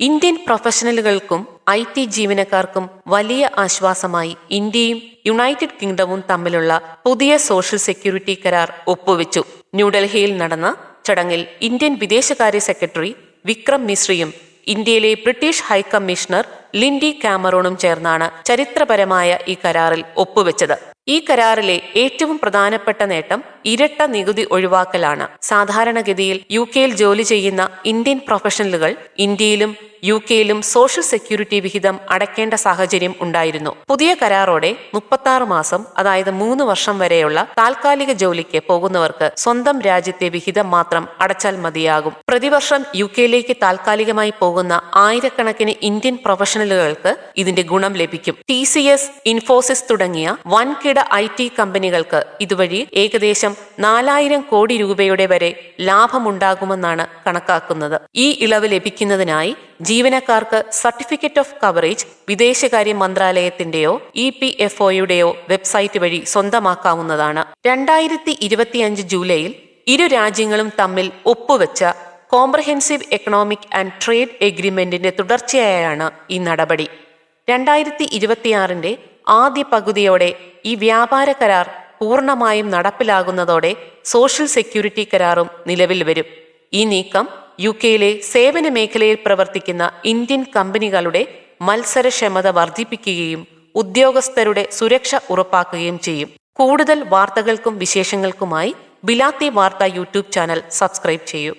Indian പ്രൊഫഷണലുകൾക്കും I T ജീവനക്കാർക്കും വലിയ ആശ്വാസമായി ഇന്ത്യയും യുണൈറ്റഡ് കിങ്ഡവും തമ്മിലുള്ള പുതിയ സോഷ്യൽ സെക്യൂരിറ്റി കരാർ ഒപ്പുവെച്ചു. ന്യൂഡൽഹിയിൽ നടന്ന ചടങ്ങിൽ ഇന്ത്യൻ വിദേശകാര്യ സെക്രട്ടറി വിക്രം മിശ്രിയും ഇന്ത്യയിലെ ബ്രിട്ടീഷ് ഹൈക്കമ്മീഷണർ ലിൻഡി കാമറോണും ചേർന്നാണ് ചരിത്രപരമായ ഈ കരാറിൽ ഒപ്പുവെച്ചത്. ഈ കരാറിലെ ഏറ്റവും പ്രധാനപ്പെട്ട നേട്ടം ഇരട്ട നികുതി ഒഴിവാക്കലാണ്. സാധാരണഗതിയിൽ യു കെയിൽ ജോലി ചെയ്യുന്ന ഇന്ത്യൻ പ്രൊഫഷണലുകൾ ഇന്ത്യയിലും യു കെയിലും സോഷ്യൽ സെക്യൂരിറ്റി വിഹിതം അടയ്ക്കേണ്ട സാഹചര്യം ഉണ്ടായിരുന്നു. പുതിയ കരാറോടെ മുപ്പത്തി മാസം അതായത് മൂന്ന് വർഷം വരെയുള്ള താൽക്കാലിക ജോലിക്ക് പോകുന്നവർക്ക് സ്വന്തം രാജ്യത്തെ വിഹിതം മാത്രം അടച്ചാൽ മതിയാകും. പ്രതിവർഷം യു കെയിലേക്ക് താൽക്കാലികമായി പോകുന്ന ആയിരക്കണക്കിന് ഇന്ത്യൻ പ്രൊഫഷണലുകൾക്ക് ഇതിന്റെ ഗുണം ലഭിക്കും. ടി സി എസ് ഇൻഫോസിസ് തുടങ്ങിയ വൻകിട ഐ ടി കമ്പനികൾക്ക് ഇതുവഴി ഏകദേശം നാലായിരം കോടി രൂപയുടെ വരെ ലാഭമുണ്ടാകുമെന്നാണ് കണക്കാക്കുന്നത്. ഈ ഇളവ് ലഭിക്കുന്നതിനായി ജീവനക്കാർക്ക് സർട്ടിഫിക്കറ്റ് ഓഫ് കവറേജ് വിദേശകാര്യ മന്ത്രാലയത്തിന്റെയോ ഇ പി എഫ് ഒയുടെയോ വെബ്സൈറ്റ് വഴി സ്വന്തമാക്കാവുന്നതാണ്. രണ്ടായിരത്തി ഇരുപത്തിയഞ്ച് ജൂലൈയിൽ ഇരു രാജ്യങ്ങളും തമ്മിൽ ഒപ്പുവെച്ച കോംപ്രഹെൻസീവ് എക്കണോമിക് ആൻഡ് ട്രേഡ് എഗ്രിമെന്റിന്റെ തുടർച്ചയായാണ് ഈ നടപടി. രണ്ടായിരത്തി ഇരുപത്തിയാറിന്റെ ആദ്യ പകുതിയോടെ ഈ വ്യാപാര കരാർ പൂർണമായും നടപ്പിലാകുന്നതോടെ സോഷ്യൽ സെക്യൂരിറ്റി കരാറും നിലവിൽ വരും. ഈ നീക്കം യു കെയിലെ സേവന മേഖലയിൽ പ്രവർത്തിക്കുന്ന ഇന്ത്യൻ കമ്പനികളുടെ മത്സരക്ഷമത വർദ്ധിപ്പിക്കുകയും ഉദ്യോഗസ്ഥരുടെ സുരക്ഷ ഉറപ്പാക്കുകയും ചെയ്യും. കൂടുതൽ വാർത്തകൾക്കും വിശേഷങ്ങൾക്കുമായി ബിലാത്തി വാർത്ത യൂട്യൂബ് ചാനൽ സബ്സ്ക്രൈബ് ചെയ്യൂ.